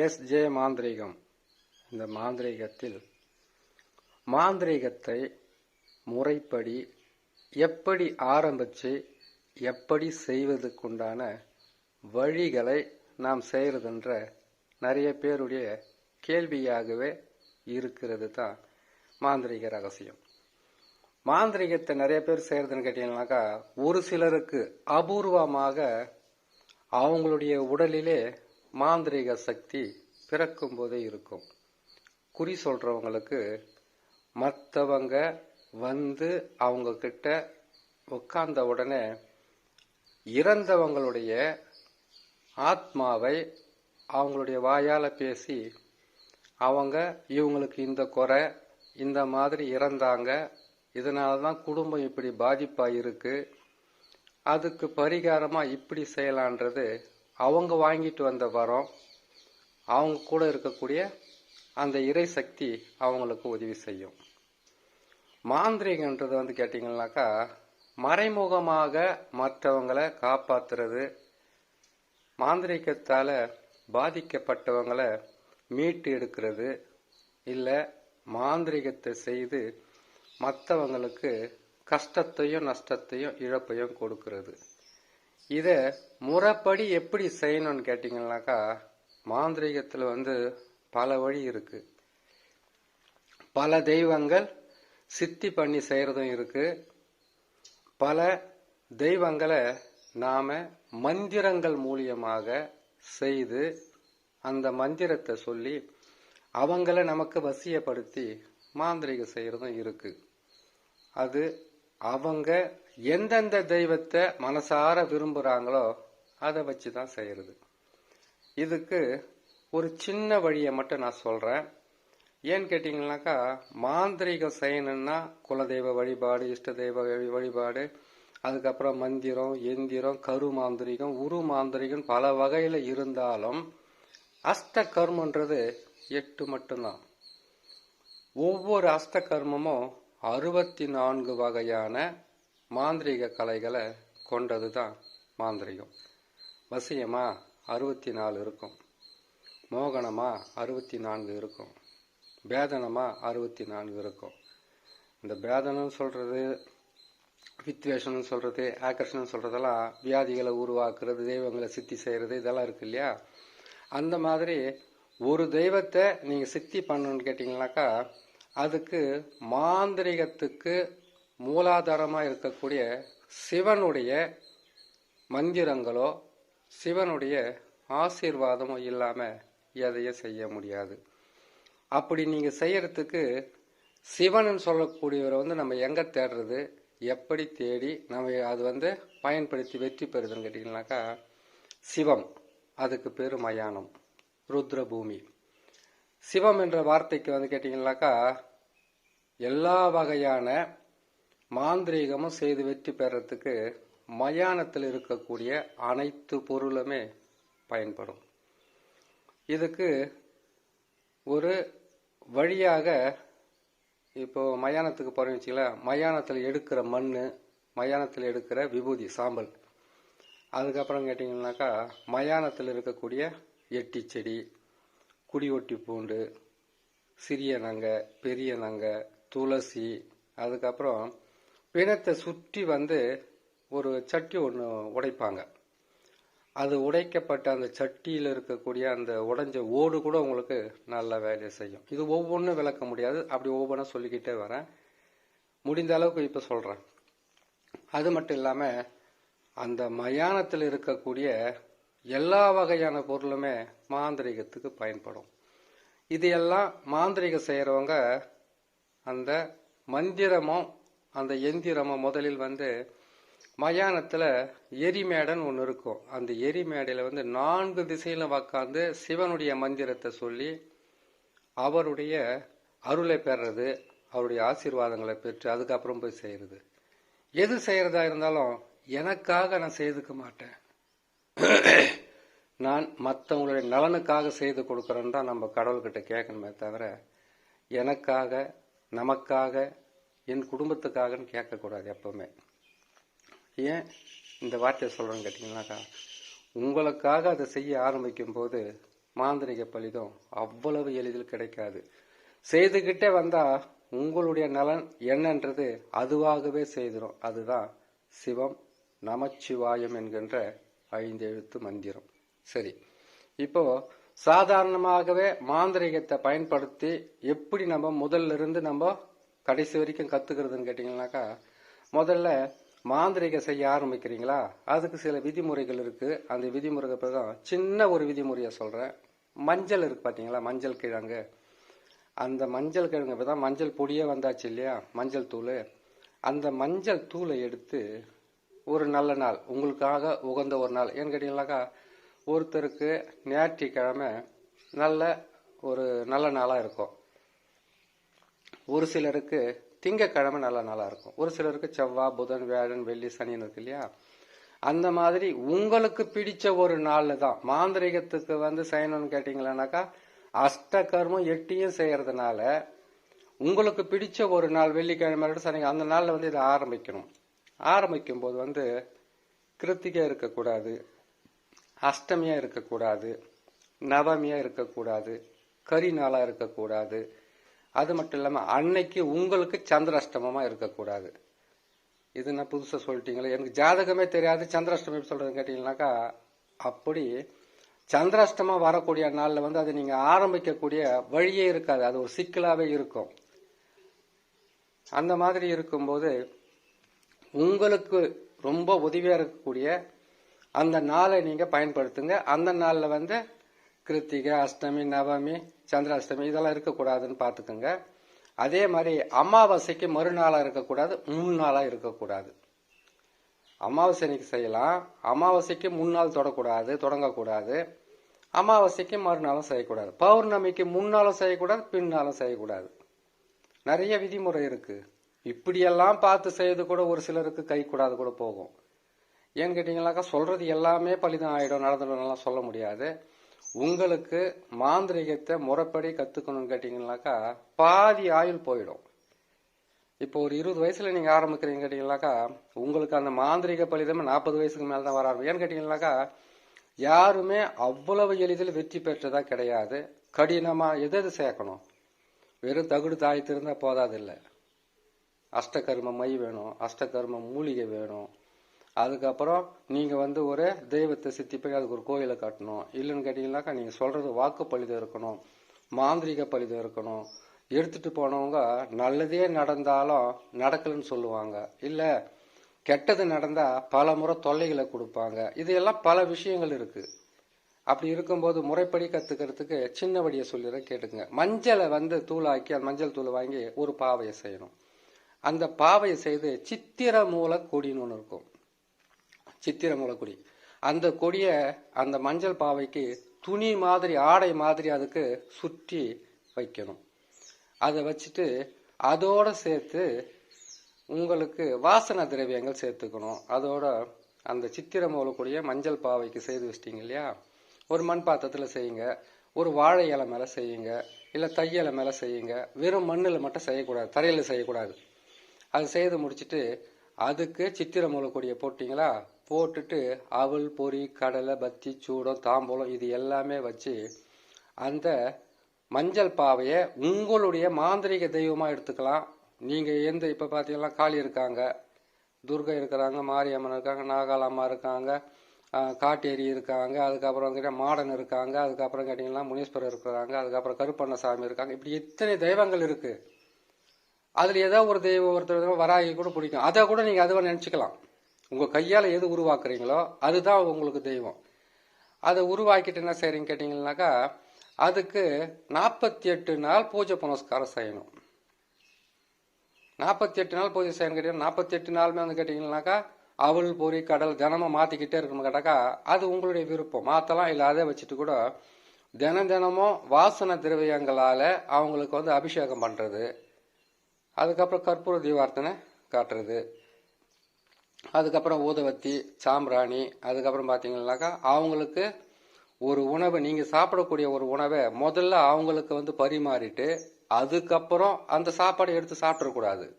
S J மாந்திரீகம். இந்த மாந்திரீகத்தில் மாந்திரீகத்தை முறைப்படி எப்படி ஆரம்பித்து எப்படி செய்வதற்குண்டான வழிகளை நாம் செய்கிறதுன்ற நிறைய பேருடைய கேள்வியாகவே இருக்கிறது தான் மாந்திரீக ரகசியம். மாந்திரீகத்தை நிறைய பேர் செய்கிறதுன்னு கேட்டீங்கன்னாக்கா ஒரு சிலருக்கு அபூர்வமாக அவங்களுடைய உடலிலே மாந்திரீக சக்தி பிறக்கும் போதே இருக்கும். குறி சொல்றவங்களுக்கு மற்றவங்க வந்து அவங்க கிட்ட உட்கார்ந்த உடனே இறந்தவங்களுடைய ஆத்மாவை அவங்களுடைய வாயால் பேசி அவங்க இவங்களுக்கு இந்த குறை இந்த மாதிரி இறந்தாங்க இதனால தான் குடும்பம் இப்படி பாதிப்பாக இருக்கு அதுக்கு பரிகாரமாக இப்படி செய்யலான்றது அவங்க வாங்கிட்டு வந்த வரம் அவங்க கூட இருக்கக்கூடிய அந்த இறை சக்தி அவங்களுக்கு உதவி செய்யும். மாந்திரிகன்றது வந்து கேட்டிங்கன்னாக்கா மறைமுகமாக மற்றவங்களை காப்பாற்றுறது மாந்திரிகத்தால் பாதிக்கப்பட்டவங்களை மீட்டு எடுக்கிறது இல்லை மாந்திரிகத்தை செய்து மற்றவங்களுக்கு கஷ்டத்தையும் நஷ்டத்தையும் இழப்பையும் கொடுக்கிறது. இதை முறைப்படி எப்படி செய்யணும்னு கேட்டிங்கனாக்கா மாந்திரீகத்தில் வந்து பல வழி இருக்கு. பல தெய்வங்கள் சித்தி பண்ணி செய்கிறதும் இருக்கு. பல தெய்வங்களை நாம் மந்திரங்கள் மூலியமாக செய்து அந்த மந்திரத்தை சொல்லி அவங்கள நமக்கு வசியப்படுத்தி மாந்திரிகம் செய்கிறதும் இருக்கு. அது அவங்க எந்தெந்த தெய்வத்தை மனசார விரும்புகிறாங்களோ அதை வச்சு தான் செய்கிறது இதுக்கு ஒரு சின்ன வழியை மட்டும் நான் சொல்கிறேன் ஏன்னு கேட்டிங்கனாக்கா மாந்திரிகம் செய்யணும்னா குலதெய்வ வழிபாடு இஷ்ட தெய்வ வழி- வழிபாடு அதுக்கப்புறம் மந்திரம் எந்திரம் கரு மாந்திரிகம் உரு மாந்திரிகம் பல வகையில் இருந்தாலும் அஷ்ட கர்மன்றது எட்டு மட்டும்தான். ஒவ்வொரு அஷ்ட கர்மமும் அறுபத்தி நான்கு வகையான மாந்திரீக கலைகளை கொண்டது தான் மாந்திரிகம். வசியமா அறுபத்தி நாலு இருக்கும். மோகனமா அறுபத்தி நான்கு இருக்கும். பேதனமா அறுபத்தி நான்கு இருக்கும். இந்த பேதனம் சொல்கிறது வித்வேஷம்னு சொல்கிறது ஆக்கர்ஷணம் சொல்கிறதெல்லாம் வியாதிகளை உருவாக்குறது தெய்வங்களை சித்தி செய்கிறது இதெல்லாம் இருக்கு இல்லையா? அந்த மாதிரி ஒரு தெய்வத்தை நீங்கள் சித்தி பண்ணணும்னு கேட்டிங்கனாக்கா அதுக்கு மாந்திரிகத்துக்கு மூலாதாரமாக இருக்கக்கூடிய சிவனுடைய மந்திரங்களோ சிவனுடைய ஆசீர்வாதமோ இல்லாமல் எதையும் செய்ய முடியாது. அப்படி நீங்கள் செய்யறதுக்கு சிவன் சொல்லக்கூடியவரை வந்து நம்ம எங்கே தேடுறது எப்படி தேடி நம்ம அது வந்து பயன்படுத்தி வெற்றி பெறுதுன்னு கேட்டிங்கனாக்கா சிவம் அதுக்கு பேர் மயானம் ருத்ரபூமி. சிவம் என்ற வார்த்தைக்கு வந்து கேட்டிங்கனாக்கா எல்லா வகையான மாந்திரீகமும் செய்து வெற்றி பெறத்துக்கு மயானத்தில் இருக்கக்கூடிய அனைத்து பொருளுமே பயன்படும். இதுக்கு ஒரு வழியாக இப்போ மயானத்துக்கு போறேன்னு வச்சுங்களேன் மயானத்தில் எடுக்கிற மண் மயானத்தில் எடுக்கிற விபூதி சாம்பல். அதுக்கப்புறம் கேட்டிங்கன்னாக்கா மயானத்தில் இருக்கக்கூடிய எட்டி செடி குடி ஒட்டி பூண்டு சிறிய நங்கை பெரிய நங்கை துளசி அதுக்கப்புறம் பிணத்தை சுற்றி வந்து ஒரு சட்டி ஒன்று உடைப்பாங்க. அது உடைக்கப்பட்ட அந்த சட்டியில் இருக்கக்கூடிய அந்த உடைஞ்ச ஓடு கூட உங்களுக்கு நல்ல வேலையை செய்யும். இது ஒவ்வொன்றும் விளக்க முடியாது. அப்படி ஒவ்வொன்றா சொல்லிக்கிட்டே வரேன். முடிந்த அளவுக்கு இப்போ சொல்கிறேன் அது மட்டும் இல்லாமல் அந்த மயானத்தில் இருக்கக்கூடிய எல்லா வகையான பொருளுமே மாந்திரீகத்துக்கு பயன்படும். இது எல்லாம் மாந்திரீகம் செய்கிறவங்க அந்த மந்திரமும் அந்த எந்திரமும் முதலில் வந்து மயானத்தில் எரிமேடைன்னு ஒன்று இருக்கும். அந்த எரிமேடையில் வந்து நான்கு திசையில் உக்காந்து சிவனுடைய மந்திரத்தை சொல்லி அவருடைய அருளை பெறுறது அவருடைய ஆசீர்வாதங்களை பெற்று அதுக்கப்புறம் போய் செய்கிறது எது செய்கிறதா இருந்தாலும் எனக்காக நான் செய்துக்க மாட்டேன். நான் மற்றவங்களுடைய நலனுக்காக செய்து கொடுக்குறேன்னு தான் நம்ம கடவுள்கிட்ட கேட்கணுமே தவிர எனக்காக நமக்காக என் குடும்பத்துக்காகன்னு கேட்கக்கூடாது எப்பவுமே. ஏன் இந்த வார்த்தையை சொல்கிறேன்னு கேட்டிங்கனாக்கா உங்களுக்காக அதை செய்ய ஆரம்பிக்கும் போது மாந்திரிக பலிதம் அவ்வளவு எளிதில் கிடைக்காது. செய்துக்கிட்டே வந்தால் உங்களுடைய நலன் என்னன்றது அதுவாகவே செய்திடும் அதுதான் சிவம் நமச்சிவாயம் என்கின்ற ஐந்து எழுத்து மந்திரம். சரி. இப்போ சாதாரணமாகவே மாந்திரிகத்தை பயன்படுத்தி எப்படி நம்ம முதல்ல இருந்து நம்ம கடைசி வரைக்கும் கத்துக்கிறதுன்னு கேட்டீங்கன்னாக்கா முதல்ல மாந்திரிக செய்ய ஆரம்பிக்கிறீங்களா? அதுக்கு சில விதிமுறைகள் இருக்கு. அந்த விதிமுறைகள் தான் சின்ன ஒரு விதிமுறையை சொல்றேன். மஞ்சள் இருக்கு பார்த்தீங்களா மஞ்சள் கிழங்கு. அந்த மஞ்சள் கிழங்கு இப்போ தான் மஞ்சள் பொடியே வந்தாச்சு இல்லையா? மஞ்சள் தூள். அந்த மஞ்சள் தூளை எடுத்து ஒரு நல்ல நாள் உங்களுக்காக உகந்த ஒரு நாள். ஏன்னு கேட்டீங்கன்னாக்கா ஒருத்தருக்கு ஞாயிற்றுக்கிழமை நல்ல ஒரு நல்ல நாளாக இருக்கும். ஒரு சிலருக்கு திங்கக்கிழமை நல்ல நாளாக இருக்கும். ஒரு சிலருக்கு செவ்வாய் புதன் வியாழன் வெள்ளி சனின்னு இருக்கு இல்லையா? அந்த மாதிரி உங்களுக்கு பிடிச்ச ஒரு நாள் தான். மாந்திரிகத்துக்கு வந்து செய்யணும்னு அஷ்ட கர்மம் எட்டியும் செய்யறதுனால உங்களுக்கு பிடிச்ச ஒரு நாள் வெள்ளிக்கிழமை சனி அந்த நாளில் வந்து இதை ஆரம்பிக்கணும். ஆரம்பிக்கும் போது வந்து கிருத்திகை இருக்கக்கூடாது அஷ்டமியா இருக்கக்கூடாது நவமியா இருக்கக்கூடாது கரி நாளாக இருக்கக்கூடாது அது மட்டும் இல்லாமல் அன்னைக்கு உங்களுக்கு சந்திராஷ்டமமாக இருக்கக்கூடாது. இது நான் புதுசாக சொல்லிட்டீங்களே எனக்கு ஜாதகமே தெரியாது சந்திராஷ்டமம் எப்படி சொல்றதுன்னு கேட்டிங்கனாக்கா அப்படி சந்திராஷ்டமம் வரக்கூடிய நாளில் வந்து அது நீங்கள் ஆரம்பிக்கக்கூடிய வழியே இருக்காது. அது ஒரு சிக்கலாகவே இருக்கும். அந்த மாதிரி இருக்கும்போது உங்களுக்கு ரொம்ப உதவியாக இருக்கக்கூடிய அந்த நாளை நீங்கள் பயன்படுத்துங்க. அந்த நாளில் வந்து கிருத்திகை அஷ்டமி நவமி சந்திராஷ்டமி இதெல்லாம் இருக்கக்கூடாதுன்னு பார்த்துக்கோங்க. அதே மாதிரி அமாவாசைக்கு மறுநாளாக இருக்கக்கூடாது மூணு நாளாக இருக்கக்கூடாது. அமாவாசை அன்னைக்கு செய்யலாம். அமாவாசைக்கு முன்னாள் தொடக்கூடாது தொடங்கக்கூடாது. அமாவாசைக்கு மறுநாளும் செய்யக்கூடாது. பௌர்ணமிக்கு முன்னாலும் செய்யக்கூடாது பின்னாலும் செய்யக்கூடாது. நிறைய விதிமுறை இருக்குது இப்படியெல்லாம் பார்த்து செய்யறது கூட ஒரு சிலருக்கு கை கூடாது கூட போகும். ஏன்னு கேட்டிங்கனாக்கா சொல்கிறது எல்லாமே பலிதம் ஆகிடும் நடந்துடும் சொல்ல முடியாது. உங்களுக்கு மாந்திரிகத்தை முறைப்படி கத்துக்கணும்னு கேட்டிங்கனாக்கா பாதி ஆயுள் போயிடும். இப்போ ஒரு இருபது வயசுல நீங்க ஆரம்பிக்கிறீங்க கேட்டீங்கன்னாக்கா உங்களுக்கு அந்த மாந்திரிக பலிதமே நாற்பது வயசுக்கு மேல தான் வர ஆரம்பிக்கும். ஏன்னு கேட்டீங்கன்னாக்கா யாருமே அவ்வளவு எளிதில் வெற்றி பெற்றதா கிடையாது. கடினமா எது எது சேர்க்கணும்? வெறும் தகுடு தாய்த்து இருந்தா போதாது இல்லை அஷ்டகர்ம மை வேணும் அஷ்டகர்ம மூலிகை வேணும் அதுக்கப்புறம் நீங்கள் வந்து ஒரு தெய்வத்தை சித்தி போய் அதுக்கு ஒரு கோயிலை கட்டணும். இல்லைன்னு கேட்டிங்கனாக்கா நீங்கள் சொல்கிறது வாக்கு பலிதம் இருக்கணும் மாந்திரிக பலிதம் இருக்கணும். எடுத்துகிட்டு போனவங்க நல்லதே நடந்தாலும் நடக்கலன்னு சொல்லுவாங்க. இல்லை கெட்டது நடந்தால் பல முறை தொல்லைகளை கொடுப்பாங்க. இது எல்லாம் பல விஷயங்கள் இருக்குது அப்படி இருக்கும்போது முறைப்படி கற்றுக்கிறதுக்கு சின்ன வழியை சொல்லிட கேட்டுங்க மஞ்சளை வந்து தூளாக்கி அந்த மஞ்சள் தூள் வாங்கி ஒரு பாவையை செய்யணும். அந்த பாவையை செய்து சித்திர மூல கொடின்னு ஒன்று இருக்கும். சித்திர மூல கொடி. அந்த கொடியை அந்த மஞ்சள் பாவைக்கு துணி மாதிரி ஆடை மாதிரி அதுக்கு சுற்றி வைக்கணும். அதை வச்சுட்டு அதோடு சேர்த்து உங்களுக்கு வாசனை திரவியங்கள் சேர்த்துக்கணும். அதோட அந்த சித்திரம் மூலக்கூடிய மஞ்சள் பாவைக்கு செய்து வச்சிட்டிங்க இல்லையா? ஒரு மண் பாத்திரத்தில் செய்யுங்க. ஒரு வாழை இலை மேலே செய்யுங்க. இல்லை தையலை மேலே செய்யுங்க. வெறும் மண்ணில் மட்டும் செய்யக்கூடாது. தரையில் செய்யக்கூடாது. அது செய்து முடிச்சுட்டு அதுக்கு சித்திர மூலக்கூடிய போட்டிங்களா? போட்டுட்டு அவல் பொரி கடலை பத்தி சூடம் தாம்பூலம் இது எல்லாமே வச்சு அந்த மஞ்சள் பாவையை உங்களுடைய மாந்திரிக தெய்வமாக எடுத்துக்கலாம். நீங்கள் எந்த இப்போ பார்த்தீங்கன்னா காளி இருக்காங்க துர்கை இருக்கிறாங்க மாரியம்மன் இருக்காங்க நாகாலம்மா இருக்காங்க காட்டேரி இருக்காங்க அதுக்கப்புறம் கேட்டா மாடன் இருக்காங்க அதுக்கப்புறம் கேட்டிங்கன்னா முனீஸ்வரர் இருக்கிறாங்க அதுக்கப்புறம் கருப்பண்ணசாமி இருக்காங்க. இப்படி எத்தனை தெய்வங்கள் இருக்குது அதில் ஏதோ ஒரு தெய்வம் ஒருத்தர் வராகி கூட பிடிக்கும். அதை கூட நீங்கள் அதுவாக நினச்சிக்கலாம். உங்கள் கையால் எது உருவாக்குறீங்களோ அதுதான் உங்களுக்கு தெய்வம். அதை உருவாக்கிட்டு என்ன செய்கிறீங்க கேட்டிங்கன்னாக்கா அதுக்கு நாற்பத்தி எட்டு நாள் பூஜை புனஸ்காரம் செய்யணும். நாற்பத்தி எட்டு நாள் பூஜை செய்யணும் கேட்டீங்கன்னா நாற்பத்தி எட்டு நாளுமே வந்து கேட்டிங்கன்னாக்கா அவள் பொறி கடல் தினமும் மாற்றிக்கிட்டே இருக்கணும் கேட்டாக்கா அது உங்களுடைய விருப்பம். மாற்றலாம் இல்லை அதை வச்சுட்டு கூட தினம் தினமும் வாசன திரவியங்களால் அவங்களுக்கு வந்து அபிஷேகம் பண்ணுறது அதுக்கப்புறம் கற்பூர தீவார்த்தனை காட்டுறது. அதுக்கப்புறம் ஊதவத்தி சாம்பிராணி அதுக்கப்புறம் பார்த்தீங்கன்னாக்கா அவங்களுக்கு ஒரு உணவை நீங்கள் சாப்பிடக்கூடிய ஒரு உணவை முதல்ல அவங்களுக்கு வந்து பரிமாறிட்டு அதுக்கப்புறம் அந்த சாப்பாடை எடுத்து சாப்பிடக்கூடாது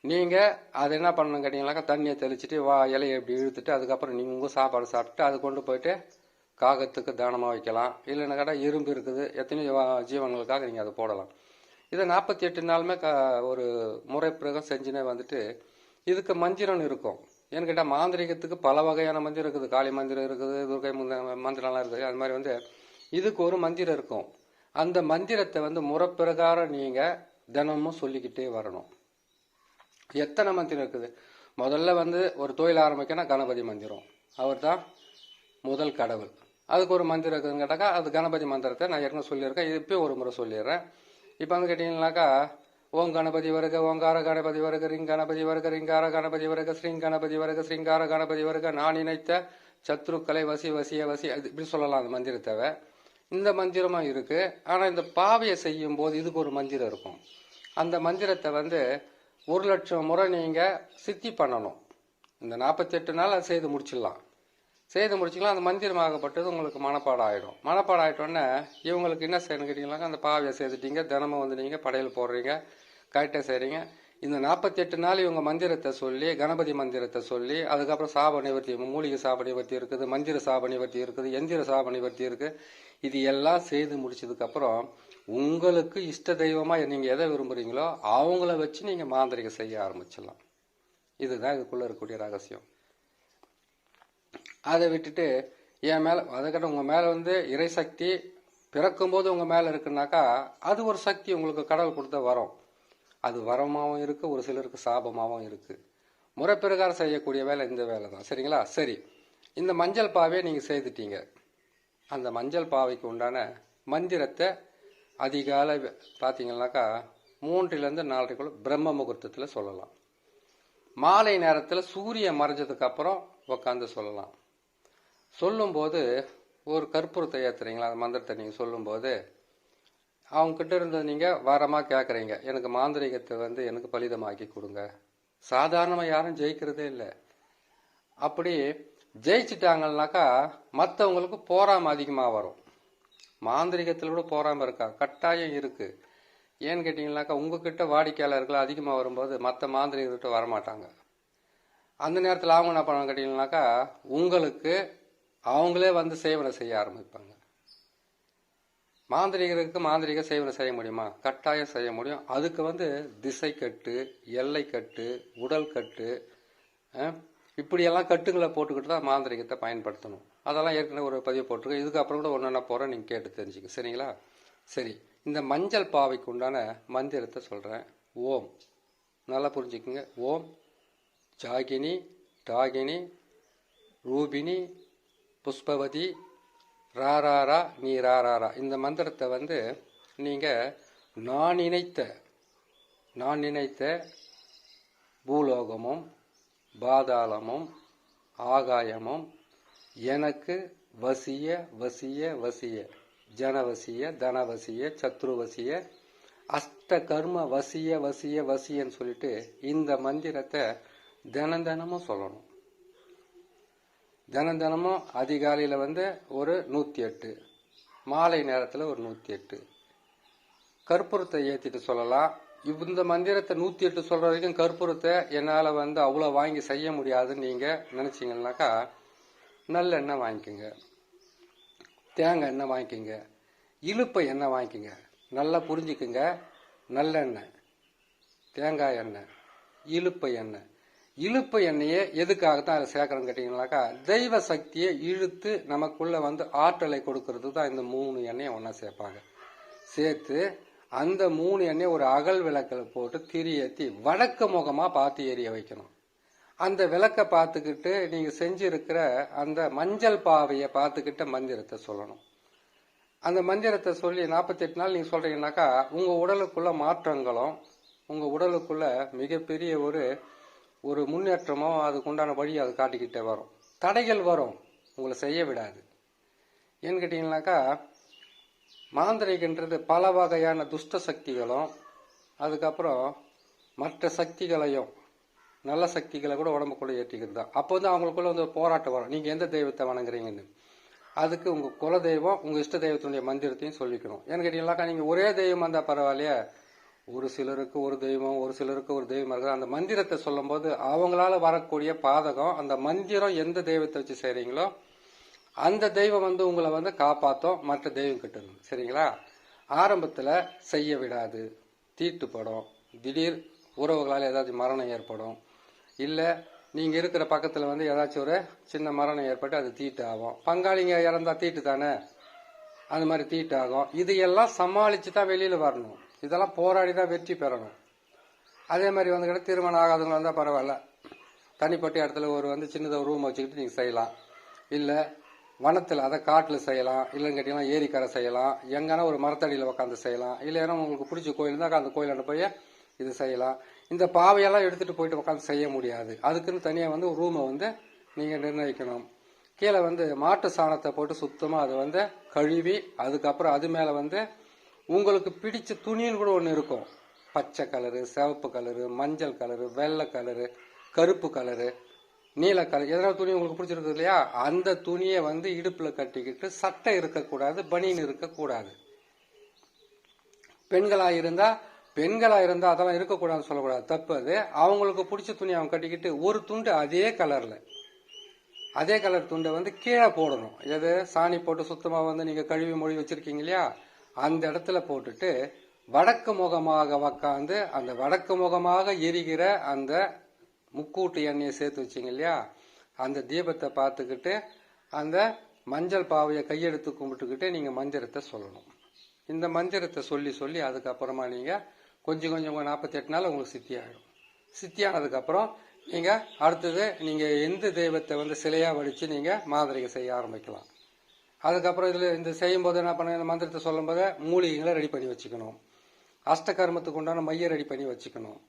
நீங்கள் அதை என்ன பண்ணணும் கேட்டிங்கனாக்கா தண்ணியை தெளிச்சிட்டு வா இலையை இப்படி இழுத்துட்டு அதுக்கப்புறம் நீங்கள் உங்கள் சாப்பாடு சாப்பிட்டு அது கொண்டு போயிட்டு காகத்துக்கு தானமாக வைக்கலாம். இல்லைன்னா கேட்டால் இரும்பு இருக்குது எத்தனையோ வா- ஜீவன்களுக்காக நீங்கள் அதை போடலாம். இதை நாற்பத்தி எட்டு நாளுமே க ஒரு முறை பிரகம் செஞ்சுனே வந்துட்டு இதுக்கு மந்திரம் இருக்கும். ஏன்னு கேட்டால் மாந்திரிகத்துக்கு பல வகையான மந்திரம் இருக்குது. காளி மந்திரம் இருக்குது துர்கை மந்திரம்லாம் இருக்குது. அது மாதிரி வந்து இதுக்கு ஒரு மந்திரம் இருக்கும். அந்த மந்திரத்தை வந்து முறைப்பிரகாரம் நீங்கள் தினமும் சொல்லிக்கிட்டே வரணும். எத்தனை மந்திரம் இருக்குது? முதல்ல வந்து ஒரு தொழில் ஆரம்பிக்கனா கணபதி மந்திரம். அவர் தான் முதல் கடவுள். அதுக்கு ஒரு மந்திரம் இருக்குதுன்னு கேட்டாக்கா அது கணபதி மந்திரத்தை நான் ஏற்கனவே சொல்லியிருக்கேன். இப்பயும் ஒரு முறை சொல்லிடுறேன். இப்போ வந்து கேட்டிங்கனாக்கா ஓம் கணபதி வருக ஓங்கார கணபதி வருக ரிங் கணபதி வருக ரிங்கார கணபதி வருக ஸ்ரீங் கணபதி வருக ஸ்ரீங்கார கணபதி வருக நான் நினைத்த சத்ருக்களை வசி வசிய வசி அது இப்படி சொல்லலாம் அந்த மந்திரத்தை இந்த மந்திரமும் இருக்கு. ஆனால் இந்த பாவையை செய்யும் போது இதுக்கு ஒரு மந்திரம் இருக்கும். அந்த மந்திரத்தை வந்து ஒரு லட்சம் முறை நீங்கள் சித்தி பண்ணணும். இந்த நாற்பத்தெட்டு நாள் அதை செய்து முடிச்சிடலாம். செய்து முடிச்சிக்கலாம் அந்த மந்திரமாகப்பட்டது உங்களுக்கு மனப்பாடம் ஆகிடும் மனப்பாடம் ஆகிட்டோன்னே இவங்களுக்கு என்ன செய்யணும் கேட்டிங்கனாக்கா அந்த பாவையை செய்துட்டீங்க. தினமும் வந்து நீங்கள் படையல் போடுறீங்க. கரெக்டாக செய்கிறீங்க இந்த நாற்பத்தெட்டு நாள் இவங்க மந்திரத்தை சொல்லி கணபதி மந்திரத்தை சொல்லி அதுக்கப்புறம் சாப நிவர்த்தி மூலிகை சாப நிவர்த்தி இருக்குது மந்திர சாப நிவர்த்தி இருக்குது எந்திர சாப நிவர்த்தி இருக்குது இது எல்லாம் செய்து முடிச்சதுக்கப்புறம் உங்களுக்கு இஷ்ட தெய்வமாக நீங்கள் எதை விரும்புகிறீங்களோ அவங்கள வச்சு நீங்கள் மாந்திரிகம் செய்ய ஆரம்பிச்சிடலாம். இதுதான் இதுக்குள்ளே இருக்கக்கூடிய ரகசியம். அதை விட்டுட்டு என் மேலே அதுக்கிட்ட உங்கள் மேலே வந்து இறை சக்தி பிறக்கும்போது உங்கள் மேலே இருக்குனாக்கா அது ஒரு சக்தி உங்களுக்கு கடவுள் கொடுத்த வரும். அது வரமாகவும் இருக்குது ஒரு சிலருக்கு சாபமாகவும் இருக்குது முறை பிரகாரம் செய்யக்கூடிய வேலை இந்த வேலை தான் சரிங்களா? சரி. இந்த மஞ்சள் பாவையை நீங்கள் செய்துட்டீங்க. அந்த மஞ்சள் பாவைக்கு உண்டான மந்திரத்தை அதிகாலை பார்த்தீங்கன்னாக்கா மூன்றிலேருந்து நாலரைக்குள்ள பிரம்ம முகூர்த்தத்தில் சொல்லலாம். மாலை நேரத்தில் சூரியன் மறைஞ்சதுக்கு அப்புறம் உட்காந்து சொல்லலாம். சொல்லும்போது ஒரு கற்பூரத்தை ஏற்றுறீங்களா அந்த மந்திரத்தை நீங்கள் சொல்லும்போது அவங்கக்கிட்ட இருந்து நீங்கள் வாரமாக கேட்குறீங்க எனக்கு மாந்திரிகத்தை வந்து எனக்கு பலிதமாக்கி கொடுங்க. சாதாரணமாக யாரும் ஜெயிக்கிறதே இல்லை. அப்படி ஜெயிச்சிட்டாங்கன்னாக்கா மற்றவங்களுக்கு போராம அதிகமாக வரும். மாந்திரிகத்தில் கூட போராமல் இருக்கா? கட்டாயம் இருக்கு. ஏன்னு கேட்டிங்கனாக்கா உங்ககிட்ட வாடிக்கையாளர்கள் அதிகமாக வரும்போது மற்ற மாந்திரிகர்கிட்ட வரமாட்டாங்க. அந்த நேரத்தில் அவங்க என்ன பண்ணுவாங்க கேட்டிங்கனாக்கா உங்களுக்கு அவங்களே வந்து சேவனை செய்ய ஆரம்பிப்பாங்க. மாந்திரிகருக்கு மாந்திரிக சேவனை செய்ய முடியுமா? கட்டாயம் செய்ய முடியும். அதுக்கு வந்து திசை கட்டு எல்லை கட்டு உடல் கட்டு இப்படியெல்லாம் கட்டுங்களை போட்டுக்கிட்டு தான் மாந்திரிகத்தை பயன்படுத்தணும். அதெல்லாம் ஏற்கனவே ஒரு பதிவு போட்டிருக்கு இதுக்கப்புறம் கூட ஒன்று என்ன போகிறேன் நீங்கள் கேட்டு தெரிஞ்சுக்க சரிங்களா? சரி. இந்த மஞ்சள் பாவைக்கு உண்டான மந்திரத்தை சொல்கிறேன் ஓம். நல்லா புரிஞ்சுக்குங்க. ஓம். ஜாகினி டாகினி ரூபினி புஷ்பவதி ராராரா நீ ராராரா இந்த மந்திரத்தை வந்து நீங்கள் நான் நினைத்த நான் நினைத்த பூலோகமும் பாதாளமும் ஆகாயமும் எனக்கு வசிய வசிய வசிய. ஜனவசிய தனவசிய சத்ருவசிய அஷ்ட கர்ம வசிய வசிய வசியன்னு சொல்லிட்டு இந்த மந்திரத்தை தினம் தினமும் சொல்லணும். தினம் தினமும் அதிகாலையில் வந்து ஒரு நூற்றி எட்டு மாலை நேரத்தில் ஒரு நூற்றி எட்டு. கற்பூரத்தை ஏற்றிட்டு சொல்லலாம். இந்த மந்திரத்தை நூற்றி எட்டு சொல்கிற வரைக்கும் கற்பூரத்தை என்னால் வந்து அவ்வளோ வாங்கி செய்ய முடியாதுன்னு நீங்கள் நினச்சிங்கனாக்கா நல்லெண்ணெய் வாங்கிக்கோங்க. தேங்காய் எண்ணெய் வாங்கிக்கோங்க. இழுப்பை எண்ணெய் வாங்கிக்கோங்க. நல்லா புரிஞ்சுக்குங்க. நல்லெண்ணெய் தேங்காய் எண்ணெய். இழுப்பை எண்ணெய். இழுப்பு எண்ணெயை எதுக்காகத்தான் அதை சேர்க்கறோம்னு கேட்டிங்கனாக்கா தெய்வ சக்தியை இழுத்து நமக்குள்ள வந்து ஆற்றலை கொடுக்கறது தான் இந்த மூணு எண்ணெயை ஒன்றா சேர்ப்பாங்க. சேர்த்து அந்த மூணு எண்ணெய் ஒரு அகல் விளக்கில் போட்டு திரி ஏற்றி வடக்கு முகமாக பார்த்து எரிய வைக்கணும். அந்த விளக்கை பார்த்துக்கிட்டு நீங்கள் செஞ்சிருக்கிற அந்த மஞ்சள் பாவையை பார்த்துக்கிட்ட மந்திரத்தை சொல்லணும். அந்த மந்திரத்தை சொல்லி நாற்பத்தெட்டு நாள் நீங்கள் சொல்கிறீங்கனாக்கா உங்கள் உடலுக்குள்ள மாற்றங்களும் உங்கள் உடலுக்குள்ள மிகப்பெரிய ஒரு ஒரு முன்னேற்றமோ அதுக்குண்டான வழி அது காட்டிக்கிட்டே வரும். தடைகள் வரும். உங்களை செய்ய விடாது. ஏன்னு கேட்டிங்கனாக்கா மாந்திரிகன்றது பல வகையான துஷ்ட சக்திகளும் அதுக்கப்புறம் மற்ற சக்திகளையும் நல்ல சக்திகளை கூட உடம்புக்குள்ளே ஏற்றிக்கிறது தான். அப்போ வந்து அவங்களுக்குள்ள வந்து ஒரு போராட்டம் வரும். நீங்கள் எந்த தெய்வத்தை வணங்குறீங்கன்னு. அதுக்கு உங்கள் குல தெய்வம் உங்கள் இஷ்ட தெய்வத்தினுடைய மந்திரத்தையும் சொல்லிக்கணும். ஏன்னு கேட்டிங்கனாக்கா நீங்கள் ஒரே தெய்வம் வந்தால் பரவாயில்லையே. ஒரு சிலருக்கு ஒரு தெய்வம் ஒரு சிலருக்கு ஒரு தெய்வம் இருக்குது அந்த மந்திரத்தை சொல்லும்போது அவங்களால வரக்கூடிய பாதகம் அந்த மந்திரம் எந்த தெய்வத்தை வச்சு செய்கிறீங்களோ அந்த தெய்வம் வந்து உங்களை வந்து காப்பாற்றும் மற்ற தெய்வம் கிட்ட இருந்து. சரிங்களா? ஆரம்பத்தில் செய்ய விடாது. தீட்டுப்படும் திடீர் உறவுகளால் ஏதாச்சும் மரணம் ஏற்படும். இல்லை நீங்கள் இருக்கிற பக்கத்தில் வந்து ஏதாச்சும் ஒரு சின்ன மரணம் ஏற்பட்டு அது தீட்டு ஆகும். பங்காளிங்க இறந்தால் தீட்டு தானே? அந்த மாதிரி தீட்டு ஆகும். இதையெல்லாம் சமாளித்து தான் வெளியில் வரணும். இதெல்லாம் போராடி தான் வெற்றி பெறணும். அதே மாதிரி வந்துக்கிட்ட திருமணம் ஆகாதவங்க வந்தால் பரவாயில்ல. தனிப்பட்ட இடத்துல ஒரு வந்து சின்னதாக ரூம் வச்சுக்கிட்டு நீங்கள் செய்யலாம். இல்லை வனத்தில் அதை காட்டில் செய்யலாம். இல்லைன்னு கேட்டிங்கன்னா ஏரிக்கரை செய்யலாம். எங்கன்னா ஒரு மரத்தடியில் உட்காந்து செய்யலாம். இல்லைன்னா உங்களுக்கு பிடிச்ச கோயில் இருந்தால் அந்த கோயிலாண்ட போய் இது செய்யலாம். இந்த பாவையெல்லாம் எடுத்துகிட்டு போயிட்டு உட்காந்து செய்ய முடியாது. அதுக்குன்னு தனியாக வந்து ரூமை வந்து நீங்கள் நிர்ணயிக்கணும். கீழே வந்து மாட்டு சாணத்தை போட்டு சுத்தமாக அதை வந்து கழுவி அதுக்கப்புறம் அது மேலே வந்து உங்களுக்கு பிடிச்ச துணின்னு கூட ஒன்று இருக்கும். பச்சை கலரு சிவப்பு கலரு மஞ்சள் கலரு வெள்ளை கலரு கருப்பு கலரு நீல கலர் எதனா துணி உங்களுக்கு பிடிச்சிருக்கு இல்லையா? அந்த துணியை வந்து இடுப்பில் கட்டிக்கிட்டு சட்டை இருக்கக்கூடாது பனியன் இருக்கக்கூடாது. பெண்களாக இருந்தால் பெண்களாக இருந்தால் அதெல்லாம் இருக்கக்கூடாதுன்னு சொல்லக்கூடாது. தப்பு அது. அவங்களுக்கு பிடிச்ச துணி அவங்க கட்டிக்கிட்டு ஒரு துண்டு அதே கலரில் அதே கலர் துண்டை வந்து கீழே போடணும். எது? சாணி போட்டு சுத்தமாக வந்து நீங்கள் கழுவி மொழி வச்சுருக்கீங்க இல்லையா? அந்த இடத்துல போட்டுட்டு வடக்கு முகமாக உக்காந்து அந்த வடக்கு முகமாக எரிகிற அந்த முக்கூட்டு எண்ணெயை சேர்த்து வச்சிங்க இல்லையா? அந்த தீபத்தை பார்த்துக்கிட்டு அந்த மஞ்சள் பாவையை கையெடுத்து கும்பிட்டுக்கிட்டு நீங்கள் மந்திரத்தை சொல்லணும். இந்த மந்திரத்தை சொல்லி சொல்லி அதுக்கப்புறமா நீங்கள் கொஞ்சம் கொஞ்சம் நாற்பத்தெட்டு நாள் உங்களுக்கு சித்தி ஆகிடும் சித்தி ஆனதுக்கப்புறம் நீங்கள் அடுத்தது நீங்கள் எந்த தெய்வத்தை வந்து சிலையாக வடித்து நீங்கள் மாதிரிகை செய்ய ஆரம்பிக்கலாம். அதுக்கப்புறம் இதில் இந்த செய்யும்போது என்ன பண்ண இந்த மந்திரத்தை சொல்லும் போது மூலிகைகளை ரெடி பண்ணி வச்சுக்கணும். அஷ்டகர்மத்துக்கு உண்டான மைய ரெடி பண்ணி வச்சுக்கணும்.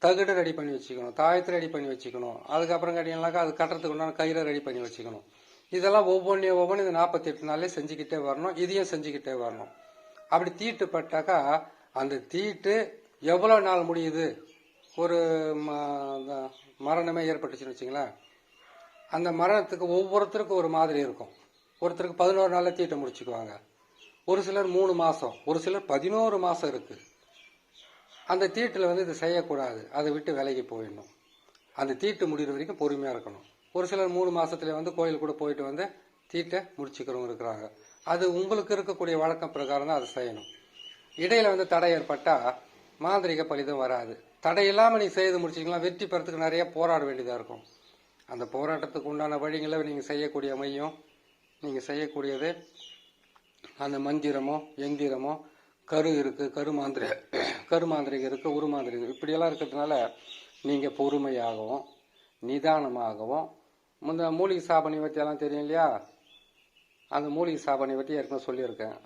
தகுடு ரெடி பண்ணி வச்சுக்கணும். தாயத்தை ரெடி பண்ணி வச்சுக்கணும். அதுக்கப்புறம் கேட்டிங்கனாக்கா அது கட்டுறதுக்கு உண்டான கயிறை ரெடி பண்ணி வச்சுக்கணும். இதெல்லாம் ஒவ்வொன்றையும் ஒவ்வொன்றும் இந்த நாற்பத்தெட்டு நாளே செஞ்சுக்கிட்டே வரணும். இதையும் செஞ்சுக்கிட்டே வரணும். அப்படி தீட்டு பட்டாக்கா அந்த தீட்டு எவ்வளோ நாள் முடியுது? ஒரு ம- மரணமே ஏற்பட்டுச்சுன்னு வச்சுங்களேன். அந்த மரணத்துக்கு ஒவ்வொருத்தருக்கும் ஒரு மாதிரி இருக்கும். ஒருத்தருக்கு பதினோரு நாளில் தீட்டை முடிச்சுக்குவாங்க. ஒரு சிலர் மூணு மாதம் ஒரு சிலர் பதினோரு மாதம் இருக்குது அந்த தீட்டில் வந்து இது செய்யக்கூடாது. அதை விட்டு விலகி போயிடணும். அந்த தீட்டு முடிகிற வரைக்கும் பொறுமையாக இருக்கணும். ஒரு சிலர் மூணு மாதத்துல வந்து கோயில் கூட போயிட்டு வந்து தீட்டை முடிச்சுக்கிறவங்க இருக்கிறாங்க. அது உங்களுக்கு இருக்கக்கூடிய வழக்கம் பிரகாரம் தான் அதை செய்யணும். இடையில வந்து தடை ஏற்பட்டால் மாந்திரிக பலிதம் வராது. தடை இல்லாமல் நீங்கள் செய்து முடிச்சிங்கன்னா வெற்றி பெறத்துக்கு நிறைய போராட வேண்டியதாக இருக்கும். அந்த போராட்டத்துக்கு உண்டான வழிகளை நீங்கள் செய்யக்கூடிய மையம் நீங்கள் செய்யக்கூடியது அந்த மந்திரமோ எந்திரமோ கரு இருக்கு மாந்திரிகம் இருக்குது இருக்கு. உருமாந்திரிகம் இப்படியெல்லாம் இருக்கிறதுனால நீங்கள் பொறுமையாகவும் நிதானமாகவும் இந்த மூலிகை சாபனை பற்றியெல்லாம் தெரியும் இல்லையா? அந்த மூலிகை சாபனை பற்றி ஏற்கனவே சொல்லியிருக்கேன்.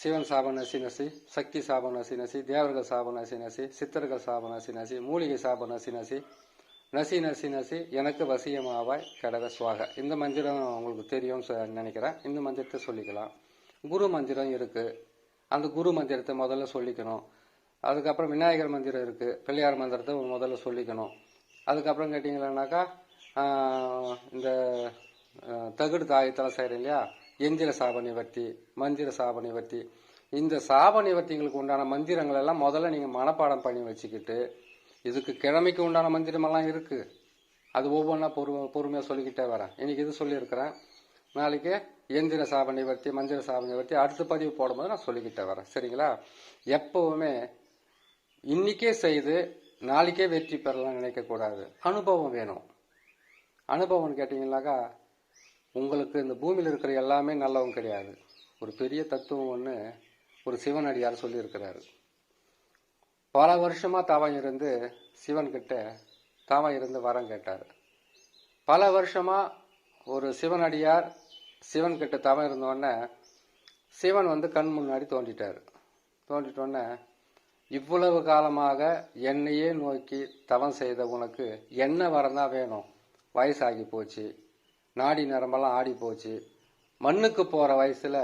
சிவன் சாபம் நசி நசி சக்தி சாபம் நசி நசி தேவர்கள் சாபம் நசி நசி சித்தர்கள் சாபம் நசி நசி மூலிகை சாபம் நசி நசி நசி நசி நசி. எனக்கு வசியமாவாய் கடக சுவாக. இந்த மந்திரம் உங்களுக்கு தெரியும்னு சொ- நினைக்கிறேன். இந்த மந்திரத்தை சொல்லிக்கலாம். குரு மந்திரம் இருக்குது அந்த குரு மந்திரத்தை முதல்ல சொல்லிக்கணும். அதுக்கப்புறம் விநாயகர் மந்திரம் இருக்குது பிள்ளையார் மந்திரத்தை முதல்ல சொல்லிக்கணும். அதுக்கப்புறம் கேட்டிங்களானாக்கா இந்த தகுடு தாயத்தெல்லாம் செய்கிறேன் இல்லையா? எந்திர சாப நிவர்த்தி மந்திர சாப நிவர்த்தி. இந்த சாப நிவர்த்திங்களுக்கு உண்டான மந்திரங்கள் எல்லாம் முதல்ல நீங்கள் மனப்பாடம் பண்ணி வச்சுக்கிட்டு இதுக்கு கிழமைக்கு உண்டான மந்திரமெல்லாம் இருக்கு. அது ஒவ்வொன்றா பொறு பொறுமையாக சொல்லிக்கிட்டே வரேன். இன்னைக்கு இது சொல்லியிருக்கிறேன்? நாளைக்கு எந்திர சாப நிவர்த்தி மந்திர சாப நிவர்த்தி அடுத்த பதிவு போடும்போது நான் சொல்லிக்கிட்டே வரேன். சரிங்களா? எப்பவுமே இன்னைக்கே செய்து நாளைக்கே வெற்றி பெறலாம் நினைக்கக்கூடாது. அனுபவம் வேணும். அனுபவம்னு கேட்டிங்கனாக்கா உங்களுக்கு இந்த பூமியில் இருக்கிற எல்லாமே நல்லவங்க கிடையாது. ஒரு பெரிய தத்துவம் ஒன்று ஒரு சிவனடியார் சொல்லியிருக்கிறாரு. பல வருஷமாக தவம் இருந்து சிவன் கிட்ட தவம் இருந்து வரம் கேட்டார். பல வருஷமாக ஒரு சிவனடியார் சிவன் கிட்ட தவம் இருந்தோடனே சிவன் வந்து கண் முன்னாடி தோண்டிட்டார் தோண்டிட்டோடனே இவ்வளவு காலமாக என்னையே நோக்கி தவம் செய்த உனக்கு என்ன வரந்தான் வேணும்? வயசாகி போச்சு நாடி நரம்பெல்லாம் ஆடி போச்சு மண்ணுக்கு போகிற வயசில்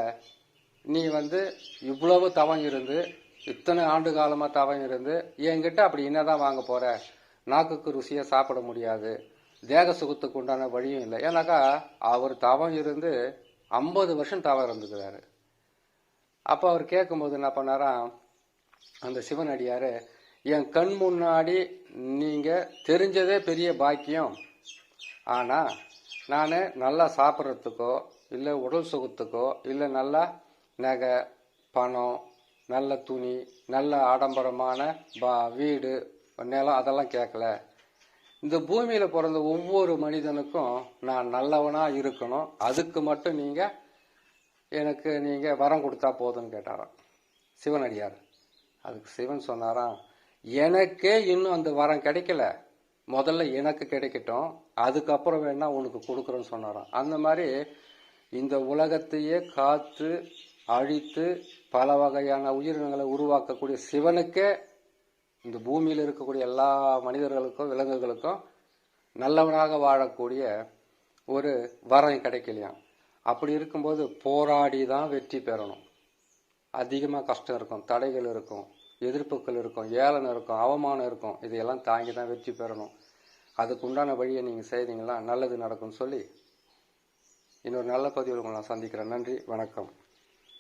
நீ வந்து இவ்வளவு தவம் இருந்து இத்தனை ஆண்டு காலமாக தவம் இருந்து என்கிட்ட அப்படி என்னதான் வாங்க போகிற நாக்குக்கு ருசியாக சாப்பிட முடியாது. தேக சுகத்துக்கு உண்டான வழியும் இல்லை. ஏன்னாக்கா அவர் தவம் இருந்து ஐம்பது வருஷம் தவம் இருந்துக்கிறாரு. அப்போ அவர் கேட்கும்போது என்ன பண்ணாராம் அந்த சிவன் அடியார் என் கண் முன்னாடி நீங்கள் தெரிஞ்சதே பெரிய பாக்கியம். ஆனால் நான் நல்லா சாப்பிட்றதுக்கோ இல்லை உடல் சுகத்துக்கோ இல்லை நல்லா நகை பணம் நல்ல துணி நல்ல ஆடம்பரமான பா வீடு நிலம் அதெல்லாம் கேட்கல. இந்த பூமியில் பிறந்த ஒவ்வொரு மனிதனுக்கும் நான் நல்லவனாக இருக்கணும். அதுக்கு மட்டும் நீங்கள் எனக்கு நீங்கள் வரம் கொடுத்தா போதும்னு கேட்டாராம். சிவனடியார். அதுக்கு சிவன் சொன்னாராம் எனக்கே இன்னும் அந்த வரம் கிடைக்கல. முதல்ல எனக்கு கிடைக்கட்டும். அதுக்கப்புறம் வேணா உனக்கு கொடுக்குறேன்னு சொன்னாராம். அந்த மாதிரி இந்த உலகத்தையே காத்து அழித்து பல வகையான உயிரினங்களை உருவாக்கக்கூடிய சிவனுக்கே இந்த பூமியில் இருக்கக்கூடிய எல்லா மனிதர்களுக்கும் விலங்குகளுக்கும் நல்லவனாக வாழக்கூடிய ஒரு வரம் கிடைக்கலையாம். அப்படி இருக்கும்போது போராடி தான் வெற்றி பெறணும். அதிகமாக கஷ்டம் இருக்கும் தடைகள் இருக்கும் எதிர்ப்புகள் இருக்கும் ஏளனம் இருக்கும் அவமானம் இருக்கும். இதையெல்லாம் தாங்கி தான் வெற்றி பெறணும். அதுக்கு உண்டான வழியை நீங்கள் செய்தீங்கன்னா நல்லது நடக்கும்னு சொல்லி இன்னொரு நல்ல பதிவில் உங்களை நான் சந்திக்கிறேன். நன்றி வணக்கம்.